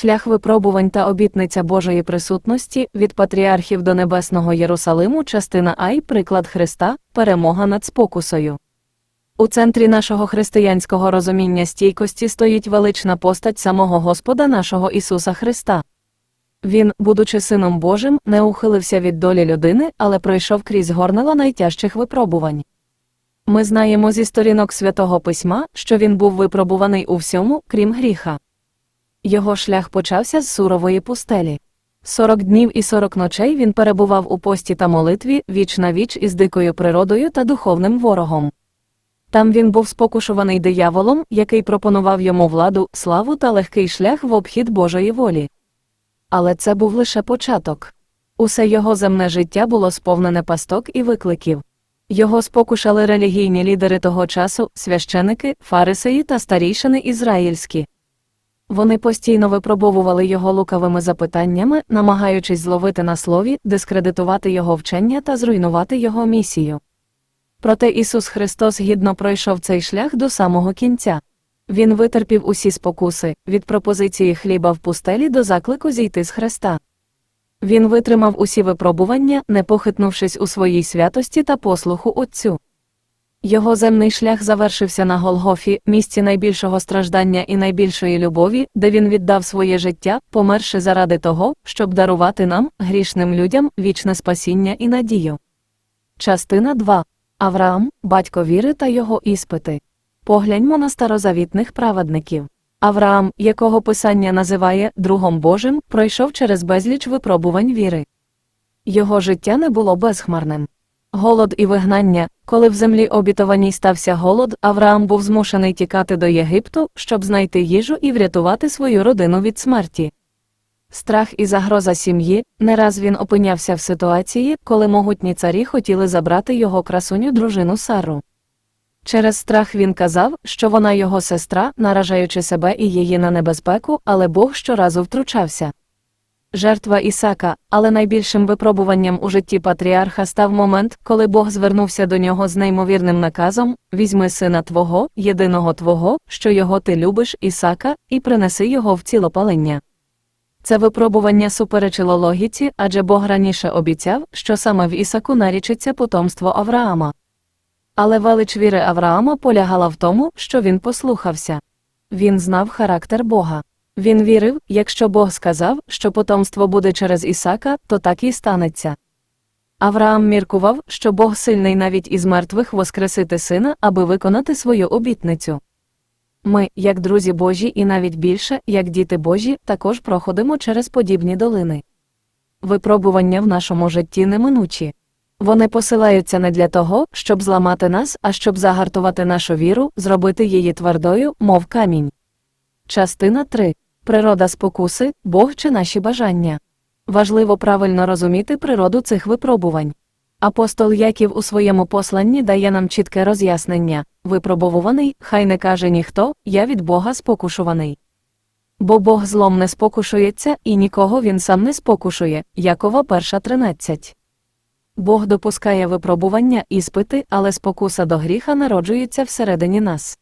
Шлях випробувань та обітниця Божої присутності від патріархів до небесного Єрусалиму, частина Ай, приклад Христа, перемога над спокусою. У центрі нашого християнського розуміння стійкості стоїть велична постать самого Господа нашого Ісуса Христа. Він, будучи Сином Божим, не ухилився від долі людини, але пройшов крізь горнила найтяжчих випробувань. Ми знаємо зі сторінок святого письма, що він був випробуваний у всьому, крім гріха. Його шлях почався з сурової пустелі. Сорок днів і сорок ночей він перебував у пості та молитві віч на віч із дикою природою та духовним ворогом. Там він був спокушуваний дияволом, який пропонував йому владу, славу та легкий шлях в обхід Божої волі. Але це був лише початок. Усе його земне життя було сповнене пасток і викликів. Його спокушали релігійні лідери того часу, священики, фарисеї та старійшини ізраїльські. Вони постійно випробовували його лукавими запитаннями, намагаючись зловити на слові, дискредитувати його вчення та зруйнувати його місію. Проте Ісус Христос гідно пройшов цей шлях до самого кінця. Він витерпів усі спокуси, від пропозиції хліба в пустелі до заклику зійти з Христа. Він витримав усі випробування, не похитнувшись у своїй святості та послуху Отцю. Його земний шлях завершився на Голгофі, місці найбільшого страждання і найбільшої любові, де він віддав своє життя, померши заради того, щоб дарувати нам, грішним людям, вічне спасіння і надію. Частина 2. Авраам, батько віри та його іспити. Погляньмо на старозавітних праведників. Авраам, якого Писання називає другом Божим, пройшов через безліч випробувань віри. Його життя не було безхмарним. Голод і вигнання, коли в землі обітованій стався голод, Авраам був змушений тікати до Єгипту, щоб знайти їжу і врятувати свою родину від смерті. Страх і загроза сім'ї, не раз він опинявся в ситуації, коли могутні царі хотіли забрати його красуню дружину Сару. Через страх він казав, що вона його сестра, наражаючи себе і її на небезпеку, але Бог щоразу втручався. Жертва Ісака, але найбільшим випробуванням у житті патріарха став момент, коли Бог звернувся до нього з неймовірним наказом візьми сина твого, єдиного твого, що його ти любиш, Ісака, і принеси його в цілопалення. Це випробування суперечило логіці, адже Бог раніше обіцяв, що саме в Ісаку нарічиться потомство Авраама. Але велич віри Авраама полягала в тому, що він послухався. Він знав характер Бога. Він вірив, якщо Бог сказав, що потомство буде через Ісака, то так і станеться. Авраам міркував, що Бог сильний навіть із мертвих воскресити сина, аби виконати свою обітницю. Ми, як друзі Божі, і навіть більше, як діти Божі, також проходимо через подібні долини. Випробування в нашому житті неминучі. Вони посилаються не для того, щоб зламати нас, а щоб загартувати нашу віру, зробити її твердою, мов камінь. Частина 3. Природа спокуси, Бог чи наші бажання. Важливо правильно розуміти природу цих випробувань. Апостол Яків у своєму посланні дає нам чітке роз'яснення випробовуваний, хай не каже ніхто, я від Бога спокушуваний. Бо Бог злом не спокушується, і нікого він сам не спокушує. Якова 1.13. Бог допускає випробування, іспити, але спокуса до гріха народжується всередині нас.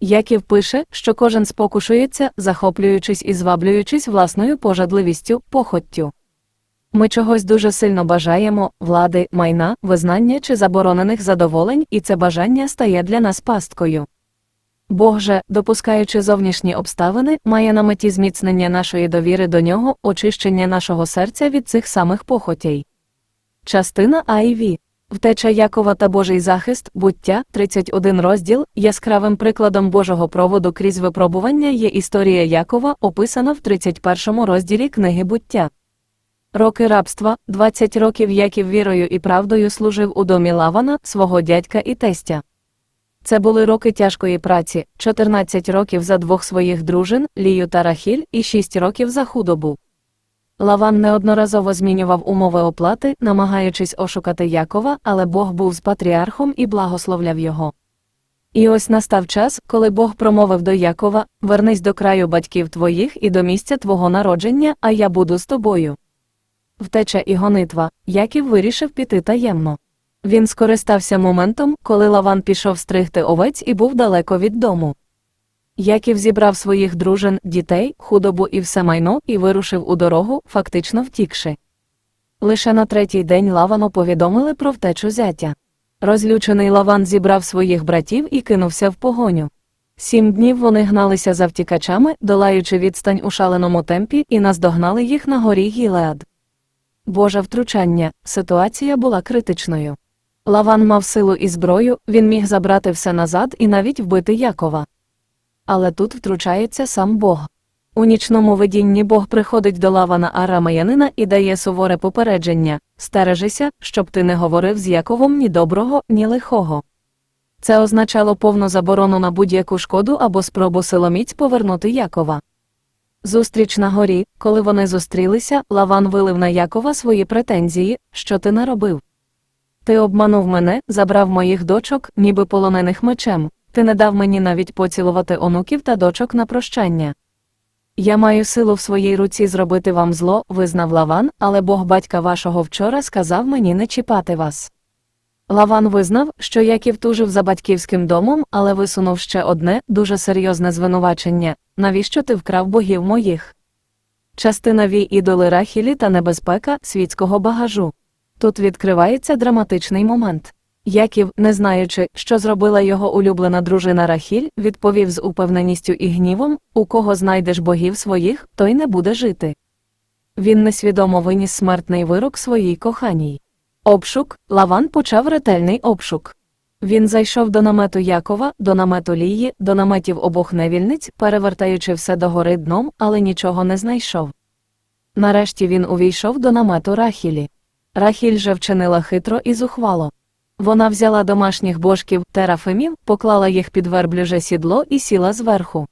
Яків пише, що кожен спокушується, захоплюючись і зваблюючись власною пожадливістю, похоттю. Ми чогось дуже сильно бажаємо влади, майна, визнання чи заборонених задоволень, і це бажання стає для нас пасткою. Бог же, допускаючи зовнішні обставини, має на меті зміцнення нашої довіри до нього, очищення нашого серця від цих самих похотей. Частина Ві. Втеча Якова та Божий захист, буття, 31 розділ, яскравим прикладом Божого проводу крізь випробування є історія Якова, описана в 31 розділі книги буття. Роки рабства, 20 років Яків вірою і правдою служив у домі Лавана, свого дядька і тестя. Це були роки тяжкої праці, 14 років за двох своїх дружин, Лію та Рахіль, і 6 років за худобу. Лаван неодноразово змінював умови оплати, намагаючись ошукати Якова, але Бог був з патріархом і благословляв його. І ось настав час, коли Бог промовив до Якова Вернись до краю батьків твоїх і до місця твого народження, а я буду з тобою. Втеча і гонитва, Яків вирішив піти таємно. Він скористався моментом, коли Лаван пішов стригти овець і був далеко від дому. Яків зібрав своїх дружин, дітей, худобу і все майно і вирушив у дорогу, фактично втікши. Лише на третій день Лавану повідомили про втечу зятя. Розлючений Лаван зібрав своїх братів і кинувся в погоню. Сім днів вони гналися за втікачами, долаючи відстань у шаленому темпі, і наздогнали їх на горі Гілеад. Боже втручання, ситуація була критичною. Лаван мав силу і зброю, він міг забрати все назад і навіть вбити Якова. Але тут втручається сам Бог. У нічному видінні Бог приходить до Лавана Арамаянина і дає суворе попередження стережися, щоб ти не говорив з Яковом ні доброго, ні лихого. Це означало повну заборону на будь-яку шкоду або спробу силоміць повернути Якова. Зустріч на горі, коли вони зустрілися, Лаван вилив на Якова свої претензії, що ти наробив. Ти обманув мене, забрав моїх дочок, ніби полонених мечем, ти не дав мені навіть поцілувати онуків та дочок на прощання. Я маю силу в своїй руці зробити вам зло, визнав Лаван, але Бог батька вашого вчора сказав мені не чіпати вас. Лаван визнав, що Яків тужив за батьківським домом, але висунув ще одне дуже серйозне звинувачення навіщо ти вкрав богів моїх? Частина вій ідоли Рахілі та небезпека світського багажу. Тут відкривається драматичний момент. Яків, не знаючи, що зробила його улюблена дружина Рахіль, відповів з упевненістю і гнівом у кого знайдеш богів своїх, той не буде жити. Він несвідомо виніс смертний вирок своїй коханій. Обшук, Лаван почав ретельний обшук. Він зайшов до намету Якова, до намету Лії, до наметів обох невільниць, перевертаючи все догори дном, але нічого не знайшов. Нарешті він увійшов до намету Рахілі. Рахіль же вчинила хитро і зухвало. Вона взяла домашніх божків терафимів, поклала їх під верблюже сідло і сіла зверху.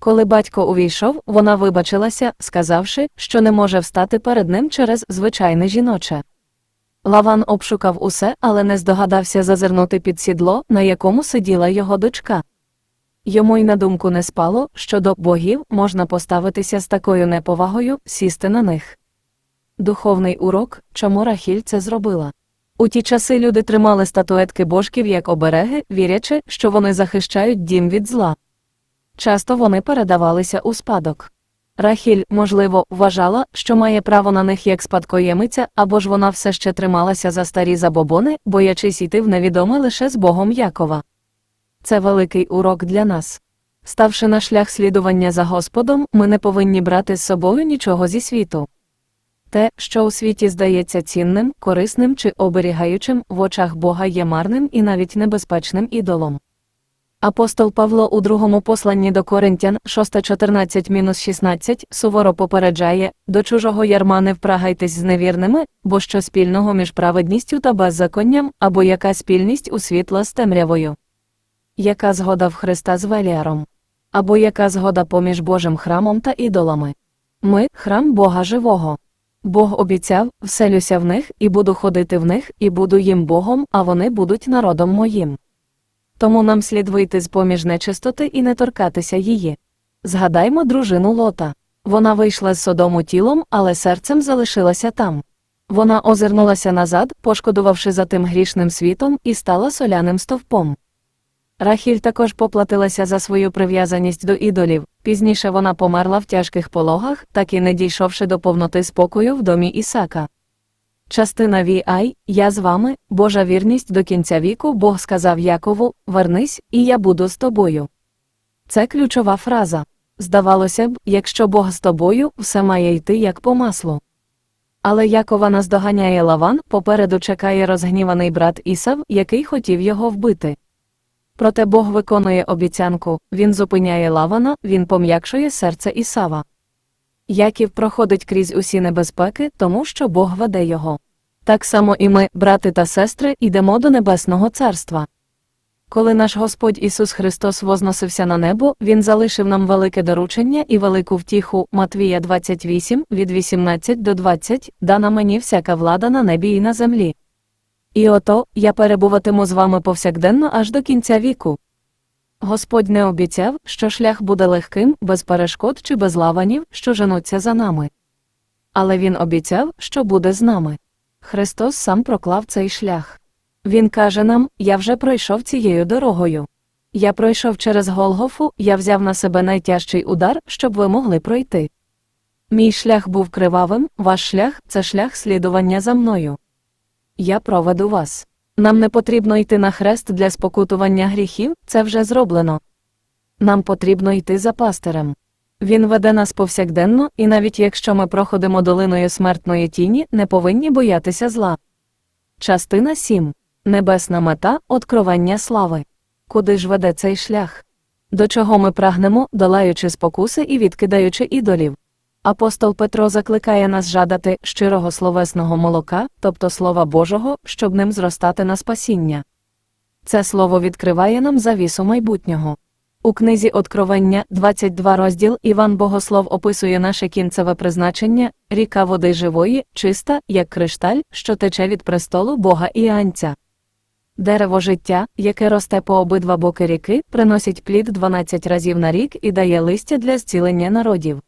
Коли батько увійшов, вона вибачилася, сказавши, що не може встати перед ним через звичайне жіноче. Лаван обшукав усе, але не здогадався зазирнути під сідло, на якому сиділа його дочка. Йому й на думку не спало, що до богів можна поставитися з такою неповагою, сісти на них. Духовний урок, чому Рахіль це зробила. У ті часи люди тримали статуетки божків як обереги, вірячи, що вони захищають дім від зла. Часто вони передавалися у спадок. Рахіль, можливо, вважала, що має право на них як спадкоємиця, або ж вона все ще трималася за старі забобони, боячись йти в невідоме лише з Богом Якова. Це великий урок для нас. Ставши на шлях слідування за Господом, ми не повинні брати з собою нічого зі світу. Те, що у світі здається цінним, корисним чи оберігаючим, в очах Бога є марним і навіть небезпечним ідолом. Апостол Павло у другому посланні до Коринтян 6.14-16 суворо попереджає до чужого ярма не впрагайтесь з невірними, бо що спільного між праведністю та беззаконням, або яка спільність у світла з темрявою. Яка згода в Христа з Веліаром? Або яка згода поміж Божим храмом та ідолами? Ми храм Бога живого. Бог обіцяв, вселюся в них, і буду ходити в них, і буду їм Богом, а вони будуть народом моїм. Тому нам слід вийти з поміж нечистоти і не торкатися її. Згадаймо дружину Лота. Вона вийшла з Содому тілом, але серцем залишилася там. Вона озирнулася назад, пошкодувавши за тим грішним світом, і стала соляним стовпом. Рахіль також поплатилася за свою прив'язаність до ідолів. Пізніше вона померла в тяжких пологах, так і не дійшовши до повноти спокою в домі Ісака. Частина VI Я з вами, Божа вірність до кінця віку, Бог сказав Якову Вернись, і я буду з тобою. Це ключова фраза. Здавалося б, якщо Бог з тобою, все має йти як по маслу. Але Якова наздоганяє Лаван, попереду чекає розгніваний брат Ісав, який хотів його вбити. Проте Бог виконує обіцянку, він зупиняє лавана, він пом'якшує серце Ісава. Яків проходить крізь усі небезпеки, тому що Бог веде його. Так само і ми, брати та сестри, йдемо до Небесного Царства. Коли наш Господь Ісус Христос возносився на небо, Він залишив нам велике доручення і велику втіху Матвія 28, від 18 до 20, дана мені всяка влада на небі і на землі. І ото я перебуватиму з вами повсякденно аж до кінця віку. Господь не обіцяв, що шлях буде легким, без перешкод чи без лаванів, що женуться за нами. Але Він обіцяв, що буде з нами. Христос сам проклав цей шлях. Він каже нам: Я вже пройшов цією дорогою. Я пройшов через Голгофу, я взяв на себе найтяжчий удар, щоб ви могли пройти. Мій шлях був кривавим, ваш шлях це шлях слідування за мною. Я проведу вас. Нам не потрібно йти на хрест для спокутування гріхів, це вже зроблено. Нам потрібно йти за пастирем. Він веде нас повсякденно, і навіть якщо ми проходимо долиною смертної тіні, не повинні боятися зла. Частина 7. Небесна мета откровення слави. Куди ж веде цей шлях? До чого ми прагнемо, долаючи спокуси і відкидаючи ідолів? Апостол Петро закликає нас жадати щирого словесного молока, тобто Слова Божого, щоб ним зростати на спасіння. Це слово відкриває нам завісу майбутнього. У книзі Откровення, 22 розділ, Іван Богослов описує наше кінцеве призначення, ріка води живої, чиста, як кришталь, що тече від престолу Бога і Анця. Дерево життя, яке росте по обидва боки ріки, приносить плід 12 разів на рік і дає листя для зцілення народів.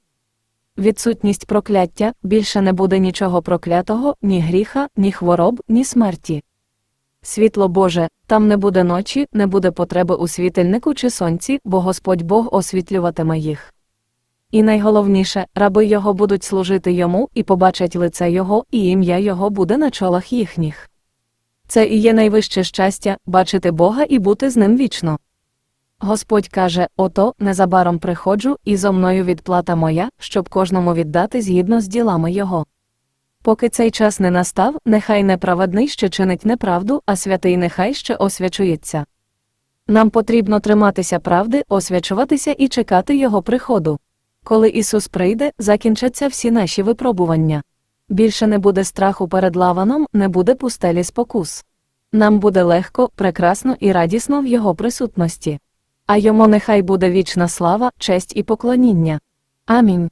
Відсутність прокляття більше не буде нічого проклятого, ні гріха, ні хвороб, ні смерті. Світло Боже, там не буде ночі, не буде потреби у світильнику чи сонці, бо Господь Бог освітлюватиме їх. І найголовніше, раби його будуть служити йому і побачать лице Його, і ім'я Його буде на чолах їхніх. Це і є найвище щастя бачити Бога і бути з ним вічно. Господь каже: Ото, незабаром приходжу, і зо мною відплата моя, щоб кожному віддати згідно з ділами його. Поки цей час не настав, нехай неправедний ще чинить неправду, а святий нехай ще освячується. Нам потрібно триматися правди, освячуватися і чекати Його приходу. Коли Ісус прийде, закінчаться всі наші випробування. Більше не буде страху перед лаваном, не буде пустелі спокус. Нам буде легко, прекрасно і радісно в Його присутності. А йому нехай буде вічна слава, честь і поклоніння. Амінь.